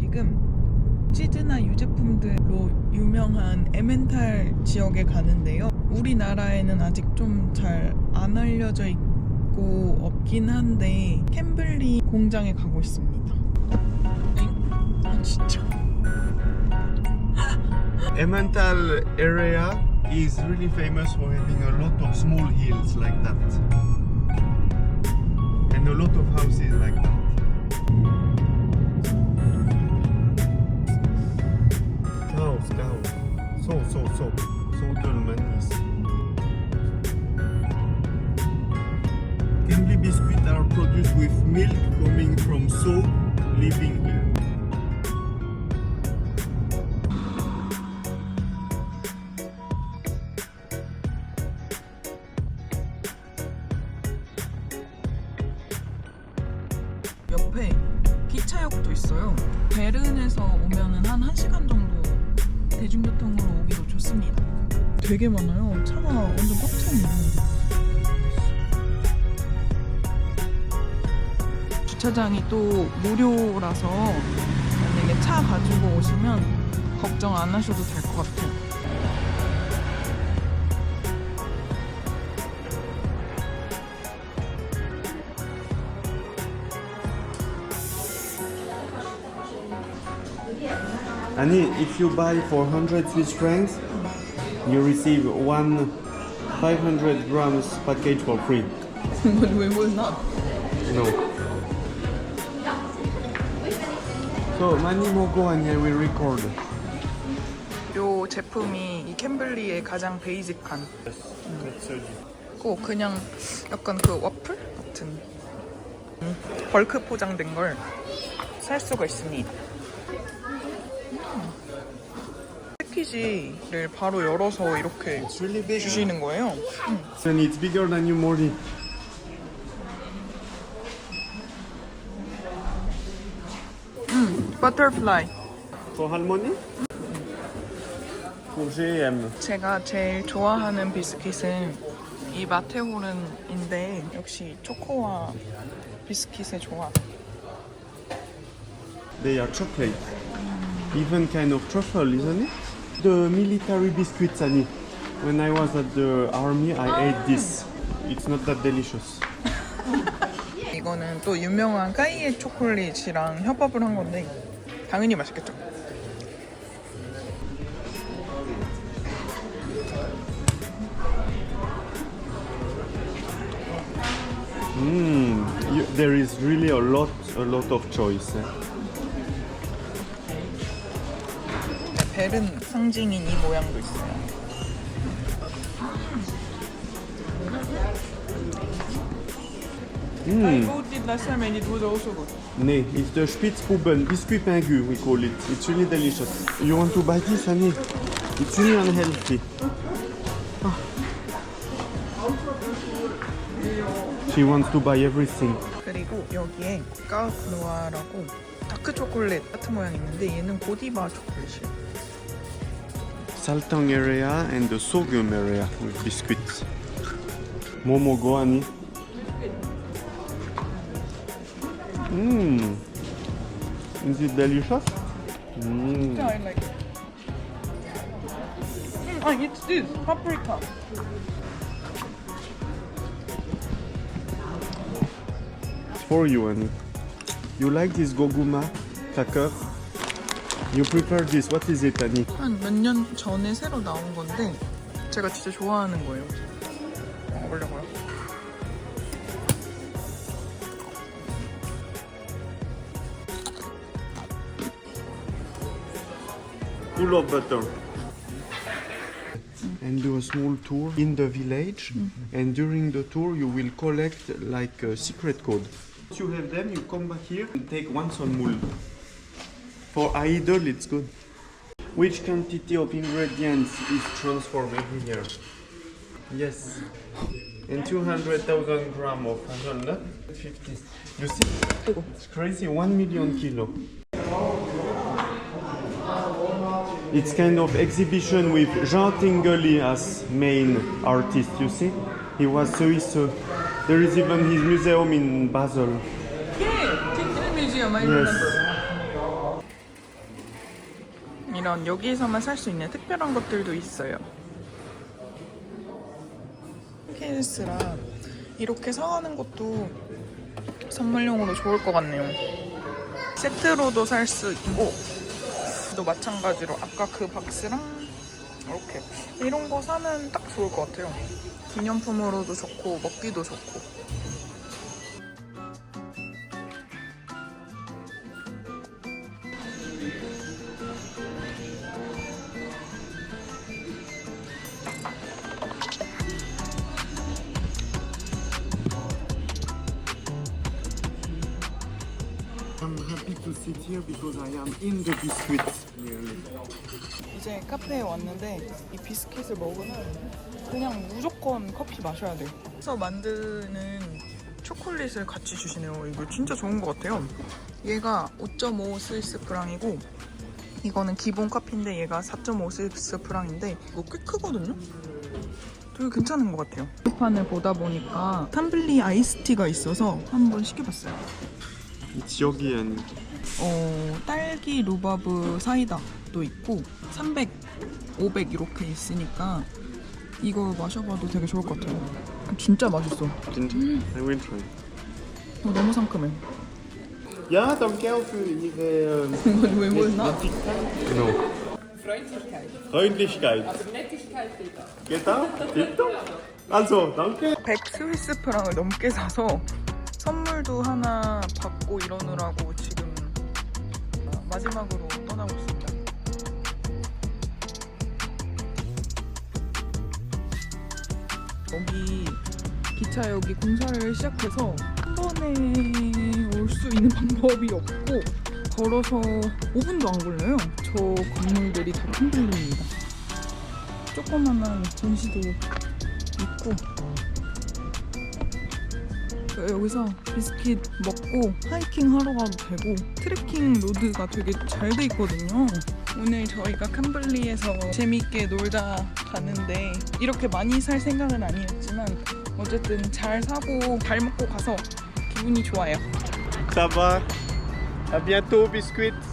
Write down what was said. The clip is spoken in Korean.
지금 치즈나 유제품들로 유명한 에멘탈 지역에 가는데요. 우리나라에는 아직 좀 잘 안 알려져 있고 없긴 한데 캠블리 공장에 가고 있습니다. 엥? 아 진짜. Emmental area is really famous for having a lot of small hills like that. And a lot of houses like that. 기차역도 있어요. 베른에서 오면은 한 1시간 정도 대중교통으로 오기도 좋습니다. 되게 많아요. 차가 완전 꽉 차있네. 주차장이 또 무료라서 만약에 차 가지고 오시면 걱정 안 하셔도 될 것 같아요. Annie, if you buy for 100 Swiss francs, you receive one 500 grams package for free. but we will not. No. So, more go and I will record. 요 제품이 이 캠블리의 가장 베이직한 고 그냥 약간 그 와플 같은 음, 벌크 포장된 걸 살 수가 있습니다. 음. 패키지를 바로 열어서 이렇게. 주시는 거예요. And it's bigger than you morning. 버터플라이. For 할머니? For GM. 제가 제일 좋아하는 비스킷은 이 마테호른인데 역시 초코와 비스킷의 조합. They are chocolate. Even kind of truffle, isn't it? The military biscuits, Annie. When I was at the army, I ate this. It's not that delicious. 이거는 또 유명한 까이의 초콜릿이랑 협업을 한 건데 당연히 맛있겠죠. Mm, you, there is really a lot, a lot of choice. Eh? 벨은 상징인 이 모양도 있어요. I bought it last time and it was also good. Nee, it's the Spitzbuben biscuit pingu, we call it. It's really delicious. You want to buy this, Annie? It's really unhealthy. Ah. She wants to buy everything. 그리고 여기에 까우노아라고 다크 초콜릿 같은 모양이 있는데 얘는 고디바 초콜릿이에요. Saltang area and the sorghum area with biscuits. Momo go, Mmm. Is it delicious? Mmm. I like it. Mm, ah, it's this paprika. It's for you, Annie. You like this goguma cracker? You prefer this. What is it, Annie? 한 몇 년 전에 새로 나온 건데 제가 진짜 좋아하는 거예요. 먹으려고요. Full of butter. And do a small tour in the village. And during the tour, you will collect like a secret code. Once you have them, you come back here and take one son mule. For idol, it's good. Which quantity of ingredients is transformed here? Yes. And 200,000 gram of hazelnut. 50. You see? It's crazy. 1 million kilo. It's kind of exhibition with Jean Tinguely as main artist, you see? He was Swiss. There is even his museum in Basel. Yeah, Tintin Museum, I Yes. remember. 이런 여기에서만 살 수 있는 특별한 것들도 있어요. 케이스라 이렇게 사가는 것도 선물용으로 좋을 것 같네요. 세트로도 살 수 있고 또 마찬가지로 아까 그 박스랑 이렇게 이런 거 사면 딱 좋을 것 같아요. 기념품으로도 좋고 먹기도 좋고. Happy to sit here because I am in the biscuits nearly. 이제 카페에 왔는데 이 비스킷을 먹으면 그냥 무조건 커피 마셔야 돼요. 그래서 만드는 초콜릿을 같이 주시네요. 이거 진짜 좋은 것 같아요. 얘가 5.5 스위스 프랑이고 이거는 기본 커피인데 얘가 4.5 스위스 프랑인데 이거 꽤 크거든요. 되게 괜찮은 것 같아요. 판을 보다 보니까 탐블리 아이스티가 있어서 한번 시켜봤어요. 지역이엔 어, 딸기 루바브 사이다도 있고 300, 500 이렇게 있으니까 이거 마셔봐도 되게 좋을 것 같아요. 진짜 맛있어. 어, 진짜? I will try. 너무 상큼해. Ja, für Ihre ähm, 이건 왜 보였나? Genau. Freundlichkeit. Aber Nettigkeit geht auch. Geht auch? Geht auch? Also, danke. 100 스위스 프랑을 넘게 사서 선물도 하나 받고 이러느라고 지금 마지막으로 떠나고 있습니다. 여기 기차역이 공사를 시작해서 한 번에 올 수 있는 방법이 없고 걸어서 5분도 안 걸려요. 저 건물들이 다 핑들립니다. 조그만한 전시도 있고 저 여기서 비스킷 먹고 하이킹 하러 가도 되고 트레킹 로드가 되게 잘 돼 있거든요. 오늘 저희가 캄블리에서 재밌게 놀다 가는데 이렇게 많이 살 생각은 아니었지만 어쨌든 잘 사고 잘 먹고 가서 기분이 좋아요. Ça va. À bientôt, biscuits.